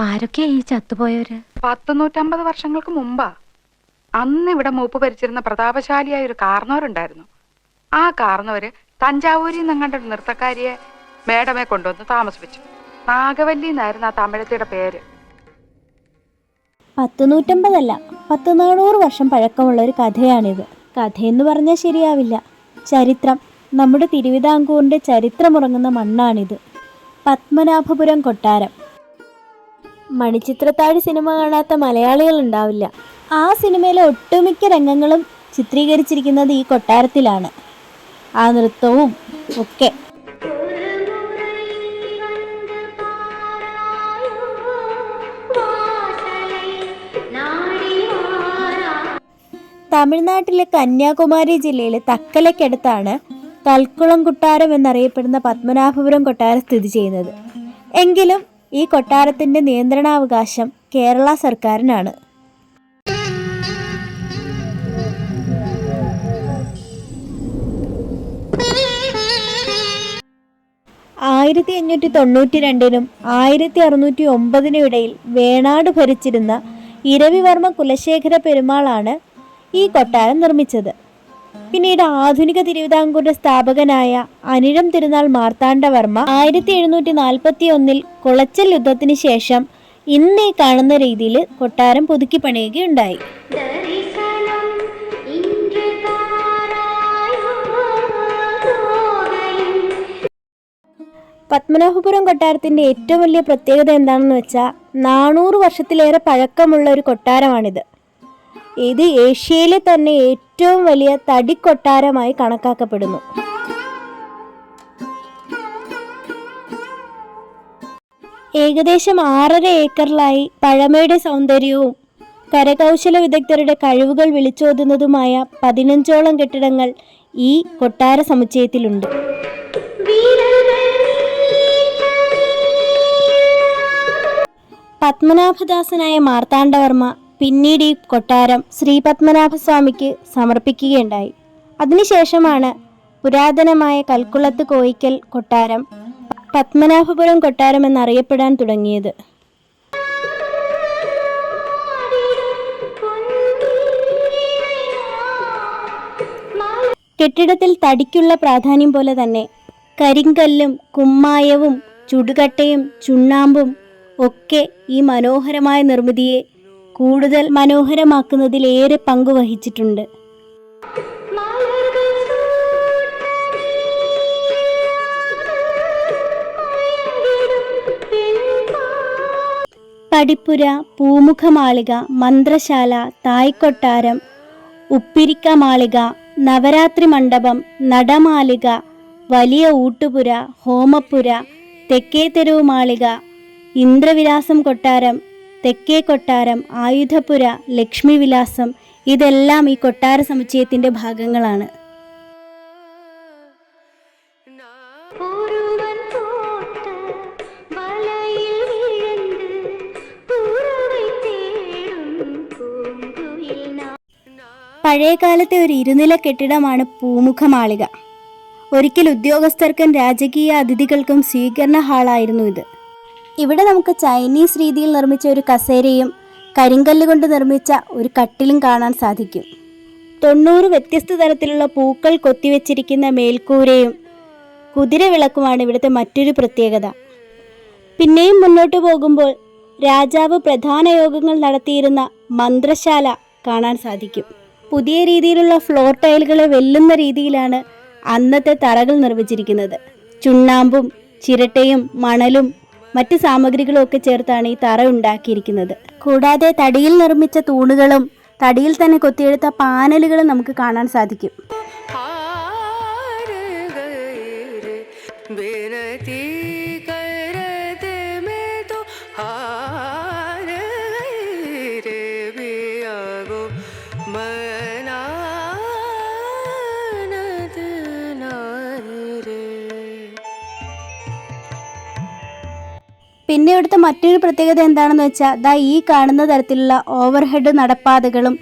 ആരൊക്കെയാ ഈ ചത്തുപോയവര്? പത്ത് നൂറ്റമ്പത് വർഷങ്ങൾക്ക് മുമ്പാ അന്ന് ഇവിടെ മൂപ്പ് ഭരിച്ചിരുന്ന പ്രതാപശാലിയായ ഒരു കാർന്നവരുണ്ടായിരുന്നു ആ കാർന്നവര് തഞ്ചാവൂരിൽ നിന്നങ്ങണ്ട ഒരു നൃത്തക്കാരിയെ മേഡമെ കൊണ്ടുവന്ന് താമസിപ്പിച്ചു. നാഗവല്ലി എന്നായിരുന്നു ആ തമിഴത്തിയുടെ പേര്. പത്ത് നൂറ്റമ്പതല്ല പത്ത് നാനൂറ് വർഷം പഴക്കമുള്ള ഒരു കഥയാണിത്. കഥയെന്ന് പറഞ്ഞാൽ ശരിയാവില്ല. ചരിത്രം നമ്മുടെ തിരുവിതാംകൂറിന്റെ ചരിത്രമുറങ്ങുന്ന മണ്ണാണിത്. പത്മനാഭപുരം കൊട്ടാരം. മണിച്ചിത്രത്താഴ് സിനിമ കാണാത്ത മലയാളികൾ ഉണ്ടാവില്ല ആ സിനിമയിലെ ഒട്ടുമിക്ക രംഗങ്ങളും ചിത്രീകരിച്ചിരിക്കുന്നത് ഈ കൊട്ടാരത്തിലാണ്. ആ നൃത്തവും ഒക്കെ. തമിഴ്നാട്ടിലെ കന്യാകുമാരി ജില്ലയിലെ തക്കലയ്ക്കടുത്താണ് കൽക്കുളം കൊട്ടാരം എന്നറിയപ്പെടുന്ന പത്മനാഭപുരം കൊട്ടാരം സ്ഥിതി ചെയ്യുന്നത്. എങ്കിലും ഈ കൊട്ടാരത്തിന്റെ നിയന്ത്രണാവകാശം കേരള സർക്കാരിനാണ്. ആയിരത്തി അഞ്ഞൂറ്റി തൊണ്ണൂറ്റി രണ്ടിനും ആയിരത്തി അറുന്നൂറ്റി ഒമ്പതിനും ഇടയിൽ വേണാട് ഭരിച്ചിരുന്ന ഇരവിവർമ്മ കുലശേഖര പെരുമാളാണ് ഈ കൊട്ടാരം നിർമ്മിച്ചത്. പിന്നീട് ആധുനിക തിരുവിതാംകൂറിന്റെ സ്ഥാപകനായ അനിഴം തിരുനാൾ മാർത്താണ്ഡവർമ്മ ആയിരത്തി എഴുന്നൂറ്റി നാൽപ്പത്തി ഒന്നിൽ കുളച്ചൽ യുദ്ധത്തിന് ശേഷം ഇന്നേ കാണുന്ന രീതിയിൽ കൊട്ടാരം പുതുക്കി പണിയുകയുണ്ടായി. പത്മനാഭപുരം കൊട്ടാരത്തിന്റെ ഏറ്റവും വലിയ പ്രത്യേകത എന്താണെന്ന് വെച്ചാൽ നാനൂറ് വർഷത്തിലേറെ പഴക്കമുള്ള ഒരു കൊട്ടാരമാണിത്. ഇത് ഏഷ്യയിലെ തന്നെ ഏറ്റവും വലിയ തടിക്കൊട്ടാരമായി കണക്കാക്കപ്പെടുന്നു. ഏകദേശം ആറര ഏക്കറിലായി പഴമയുടെ സൗന്ദര്യവും കരകൗശല വിദഗ്ധരുടെ കഴിവുകൾ വിളിച്ചോതുന്നതുമായ പതിനഞ്ചോളം കെട്ടിടങ്ങൾ ഈ കൊട്ടാര സമുച്ചയത്തിലുണ്ട്. പത്മനാഭദാസനായ മാർത്താണ്ഡവർമ്മ പിന്നീട് ഈ കൊട്ടാരം ശ്രീ പത്മനാഭസ്വാമിക്ക് സമർപ്പിക്കുകയുണ്ടായി. അതിനുശേഷമാണ് പുരാതനമായ കൽക്കുളത്ത് കോയിക്കൽ കൊട്ടാരം പത്മനാഭപുരം കൊട്ടാരം എന്നറിയപ്പെടാൻ തുടങ്ങിയത്. കെട്ടിടത്തിൽ തടിക്കുള്ള പ്രാധാന്യം പോലെ തന്നെ കരിങ്കല്ലും കുമ്മായവും ചുടുകട്ടയും ചുണ്ണാമ്പും ഒക്കെ ഈ മനോഹരമായ നിർമ്മിതിയെ കൂടുതൽ മനോഹരമാക്കുന്നതിൽ ഏറെ പങ്കുവഹിച്ചിട്ടുണ്ട് പടിപ്പുര പൂമുഖമാളിക മന്ത്രശാല തായ്ക്കൊട്ടാരം ഉപ്പിരിക്ക മാളിക നവരാത്രി മണ്ഡപം നടമാളിക വലിയ ഊട്ടുപുര ഹോമപ്പുര തെക്കേ തെരുവ് മാളിക ഇന്ദ്രവിലാസം കൊട്ടാരം തെക്കേ കൊട്ടാരം ആയുധപുര ലക്ഷ്മിവിലാസം ഇതെല്ലാം ഈ കൊട്ടാര സമുച്ചയത്തിന്റെ ഭാഗങ്ങളാണ്. പഴയകാലത്തെ ഒരു ഇരുനില കെട്ടിടമാണ് പൂമുഖമാളിക. ഒരിക്കൽ ഉദ്യോഗസ്ഥർക്കും രാജകീയ അതിഥികൾക്കും സ്വീകരണ ഹാളായിരുന്നു ഇത്. ഇവിടെ നമുക്ക് ചൈനീസ് രീതിയിൽ നിർമ്മിച്ച ഒരു കസേരയും കരിങ്കല്ല് കൊണ്ട് നിർമ്മിച്ച ഒരു കട്ടിലും കാണാൻ സാധിക്കും. തൊണ്ണൂറ് വ്യത്യസ്ത തരത്തിലുള്ള പൂക്കൾ കൊത്തിവെച്ചിരിക്കുന്ന മേൽക്കൂരയും കുതിരവിളക്കുമാണ് ഇവിടുത്തെ മറ്റൊരു പ്രത്യേകത. പിന്നെയും മുന്നോട്ട് പോകുമ്പോൾ രാജാവ് പ്രധാന യോഗങ്ങൾ നടത്തിയിരുന്ന മന്ത്രശാല കാണാൻ സാധിക്കും. പുതിയ രീതിയിലുള്ള ഫ്ലോർ ടൈലുകളെ വെല്ലുന്ന രീതിയിലാണ് അന്നത്തെ തറകൾ നിർമ്മിച്ചിരിക്കുന്നത്. ചുണ്ണാമ്പും ചിരട്ടയും മണലും മറ്റ് സാമഗ്രികളും ഒക്കെ ചേർത്താണ് ഈ തറ ഉണ്ടാക്കിയിരിക്കുന്നത്. കൂടാതെ തടിയിൽ നിർമ്മിച്ച തൂണുകളും തടിയിൽ തന്നെ കൊത്തിയെടുത്ത പാനലുകളും നമുക്ക് കാണാൻ സാധിക്കും. പിന്നെ ഇവിടുത്തെ മറ്റൊരു പ്രത്യേകത എന്താണെന്ന് വെച്ചാൽ ദാ ഈ കാണുന്ന തരത്തിലുള്ള ഓവർഹെഡ് നടപ്പാതകളും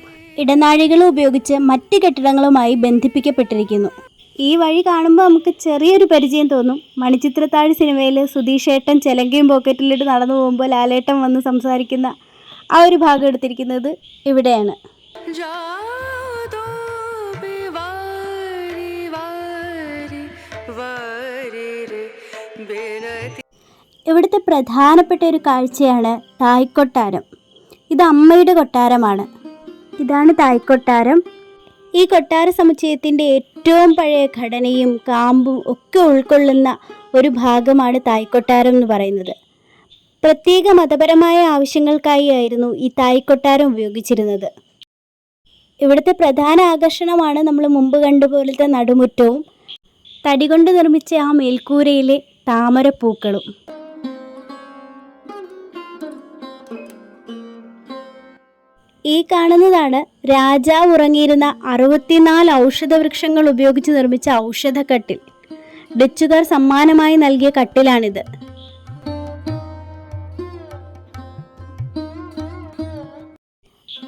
ഇടനാഴികളും ഉപയോഗിച്ച് മറ്റ് കെട്ടിടങ്ങളുമായി ബന്ധിപ്പിക്കപ്പെട്ടിരിക്കുന്നു. ഈ വഴി കാണുമ്പോൾ നമുക്ക് ചെറിയൊരു പരിചയം തോന്നും. മണിച്ചിത്രത്താഴ് സിനിമയിൽ സുധീഷേട്ടൻ ചെലങ്കയും പോക്കറ്റിലിട്ട് നടന്നു പോകുമ്പോൾ ലാലേട്ടൻ വന്ന് സംസാരിക്കുന്ന ആ ഒരു ഭാഗം എടുത്തിരിക്കുന്നത് ഇവിടെയാണ്. ഇവിടുത്തെ പ്രധാനപ്പെട്ട ഒരു കാഴ്ചയാണ് തായ്ക്കൊട്ടാരം. ഇത് അമ്മയുടെ കൊട്ടാരമാണ്. ഇതാണ് തായ്ക്കൊട്ടാരം. ഈ കൊട്ടാര സമുച്ചയത്തിന്റെ ഏറ്റവും പഴയ ഘടനയും കാമ്പും ഒക്കെ ഉൾക്കൊള്ളുന്ന ഒരു ഭാഗമാണ് തായ്ക്കൊട്ടാരം എന്ന് പറയുന്നത്. പ്രത്യേക മതപരമായ ആവശ്യങ്ങൾക്കായി ആയിരുന്നു ഈ തായ്ക്കൊട്ടാരം ഉപയോഗിച്ചിരുന്നത്. ഇവിടുത്തെ പ്രധാന ആകർഷണമാണ് നമ്മൾ മുമ്പ് കണ്ടുപോലത്തെ നടുമുറ്റവും തടി കൊണ്ട് നിർമ്മിച്ച ആ മേൽക്കൂരയിലെ താമരപ്പൂക്കളും. ഈ കാണുന്നതാണ് രാജാവ് ഉറങ്ങിയിരുന്ന അറുപത്തിനാല് ഔഷധ വൃക്ഷങ്ങൾ ഉപയോഗിച്ച് നിർമ്മിച്ച ഔഷധക്കട്ടിൽ. ഡച്ചുകാർ സമ്മാനമായി നൽകിയ കട്ടിലാണിത്.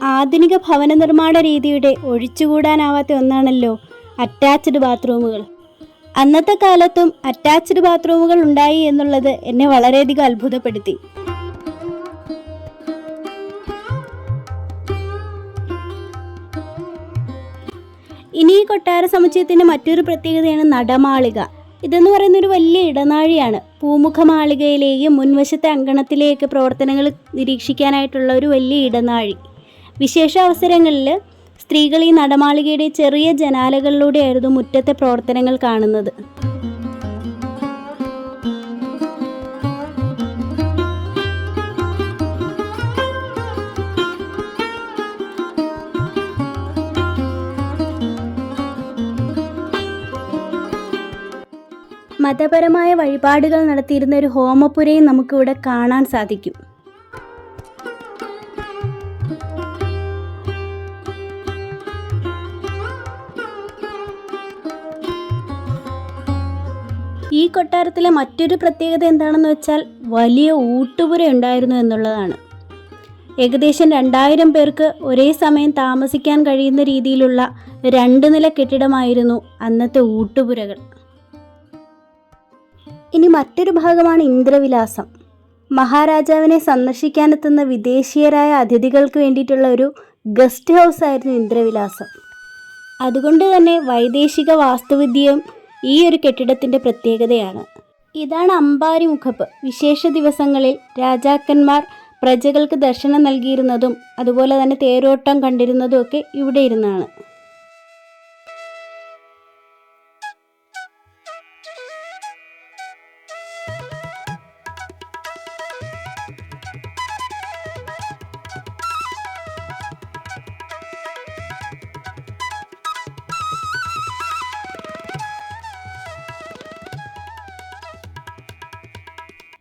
ആധുനിക ഭവന നിർമ്മാണ രീതിയുടെ ഒഴിച്ചുകൂടാനാവാത്ത ഒന്നാണല്ലോ അറ്റാച്ച്ഡ് ബാത്റൂമുകൾ. അന്നത്തെ കാലത്തും അറ്റാച്ച്ഡ് ബാത്റൂമുകൾ ഉണ്ടായി എന്നുള്ളത് എന്നെ വളരെയധികം അത്ഭുതപ്പെടുത്തി. ഇനി ഈ കൊട്ടാര സമുച്ചയത്തിന്റെ മറ്റൊരു പ്രത്യേകതയാണ് നടമാളിക. ഇതെന്ന് പറയുന്ന ഒരു വലിയ ഇടനാഴിയാണ്. പൂമുഖ മാളികയിലെയും മുൻവശത്തെ അങ്കണത്തിലേക്ക് പ്രവർത്തനങ്ങൾ നിരീക്ഷിക്കാനായിട്ടുള്ള ഒരു വലിയ ഇടനാഴി. വിശേഷ അവസരങ്ങളിൽ സ്ത്രീകൾ ഈ നടമാളികയുടെ ചെറിയ ജനാലകളിലൂടെയായിരുന്നു മുറ്റത്തെ പ്രവർത്തനങ്ങൾ കാണുന്നത്. മതപരമായ വഴിപാടുകൾ നടത്തിയിരുന്ന ഒരു ഹോമപുരയും നമുക്കിവിടെ കാണാൻ സാധിക്കും. ഈ കൊട്ടാരത്തിലെ മറ്റൊരു പ്രത്യേകത എന്താണെന്ന് വെച്ചാൽ വലിയ ഊട്ടുപുര ഉണ്ടായിരുന്നു എന്നുള്ളതാണ്. ഏകദേശം രണ്ടായിരം പേർക്ക് ഒരേ സമയം താമസിക്കാൻ കഴിയുന്ന രീതിയിലുള്ള രണ്ട് നില കെട്ടിടമായിരുന്നു അന്നത്തെ ഊട്ടുപുരകൾ. ഇനി മറ്റൊരു ഭാഗമാണ് ഇന്ദ്രവിലാസം. മഹാരാജാവിനെ സന്ദർശിക്കാനെത്തുന്ന വിദേശീയരായ അതിഥികൾക്ക് വേണ്ടിയിട്ടുള്ള ഒരു ഗസ്റ്റ് ഹൗസ് ആയിരുന്നു ഇന്ദ്രവിലാസം. അതുകൊണ്ട് തന്നെ വൈദേശിക വാസ്തുവിദ്യയും ഈ ഒരു കെട്ടിടത്തിന്റെ പ്രത്യേകതയാണ്. ഇതാണ് അമ്പാരി മുഖപ്പ്. വിശേഷ ദിവസങ്ങളിൽ രാജാക്കന്മാർ പ്രജകൾക്ക് ദർശനം നൽകിയിരുന്നതും അതുപോലെ തന്നെ തേരോട്ടം കണ്ടിരുന്നതും ഒക്കെ ഇവിടെ ഇരുന്നാണ്.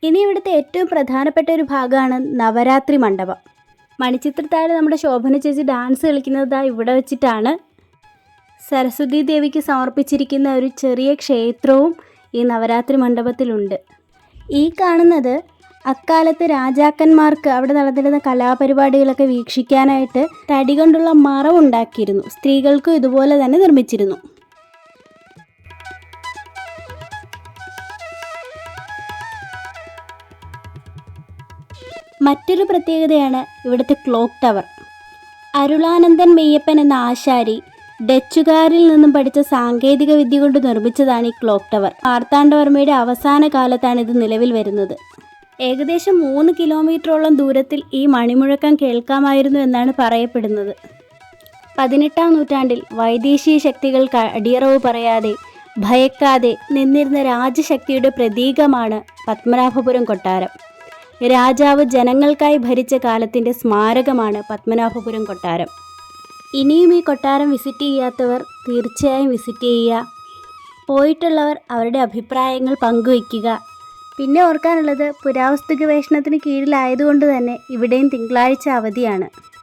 ഇനി ഇവിടുത്തെ ഏറ്റവും പ്രധാനപ്പെട്ട ഒരു ഭാഗമാണ് നവരാത്രി മണ്ഡപം. മണിച്ചിത്രത്താഴ് നമ്മുടെ ശോഭന ചേച്ചി ഡാൻസ് കളിക്കുന്നത് ഇവിടെ വെച്ചിട്ടാണ്. സരസ്വതി ദേവിക്ക് സമർപ്പിച്ചിരിക്കുന്ന ഒരു ചെറിയ ക്ഷേത്രവും ഈ നവരാത്രി മണ്ഡപത്തിലുണ്ട്. ഈ കാണുന്നത് അക്കാലത്ത് രാജാക്കന്മാർക്ക് അവിടെ നടന്നിരുന്ന കലാപരിപാടികളൊക്കെ വീക്ഷിക്കാനായിട്ട് തടി കൊണ്ടുള്ള മറവുണ്ടാക്കിയിരുന്നു. സ്ത്രീകൾക്കും ഇതുപോലെ തന്നെ നിർമ്മിച്ചിരുന്നു. മറ്റൊരു പ്രത്യേകതയാണ് ഇവിടുത്തെ ക്ലോക്ക് ടവർ. അരുളാനന്ദൻ മെയ്യപ്പൻ എന്ന ആശാരി ഡച്ചുകാരിൽ നിന്നും പഠിച്ച സാങ്കേതിക വിദ്യ കൊണ്ട് നിർമ്മിച്ചതാണ് ഈ ക്ലോക്ക് ടവർ. മാർത്താണ്ഡവർമ്മയുടെ അവസാന കാലത്താണ് ഇത് നിലവിൽ വരുന്നത്. ഏകദേശം മൂന്ന് കിലോമീറ്ററോളം ദൂരത്തിൽ ഈ മണിമുഴക്കം കേൾക്കാമായിരുന്നു എന്നാണ് പറയപ്പെടുന്നത്. പതിനെട്ടാം നൂറ്റാണ്ടിൽ വൈദേശിക ശക്തികൾക്ക് അടിയറവ് പറയാതെ ഭയക്കാതെ നിന്നിരുന്ന രാജശക്തിയുടെ പ്രതീകമാണ് പത്മനാഭപുരം കൊട്ടാരം. രാജാവ് ജനങ്ങൾക്കായി ഭരിച്ച കാലത്തിന്റെ സ്മാരകമാണ് പത്മനാഭപുരം കൊട്ടാരം. ഇനിയും ഈ കൊട്ടാരം വിസിറ്റ് ചെയ്യാത്തവർ തീർച്ചയായും വിസിറ്റ് ചെയ്യുക. പോയിട്ടുള്ളവർ അവരുടെ അഭിപ്രായങ്ങൾ പങ്കുവയ്ക്കുക. പിന്നെ ഓർക്കാനുള്ളത് പുരാവസ്തു ഗവേഷണത്തിന് കീഴിലായതുകൊണ്ട് തന്നെ ഇവിടെയും തിങ്കളാഴ്ച അവധിയാണ്.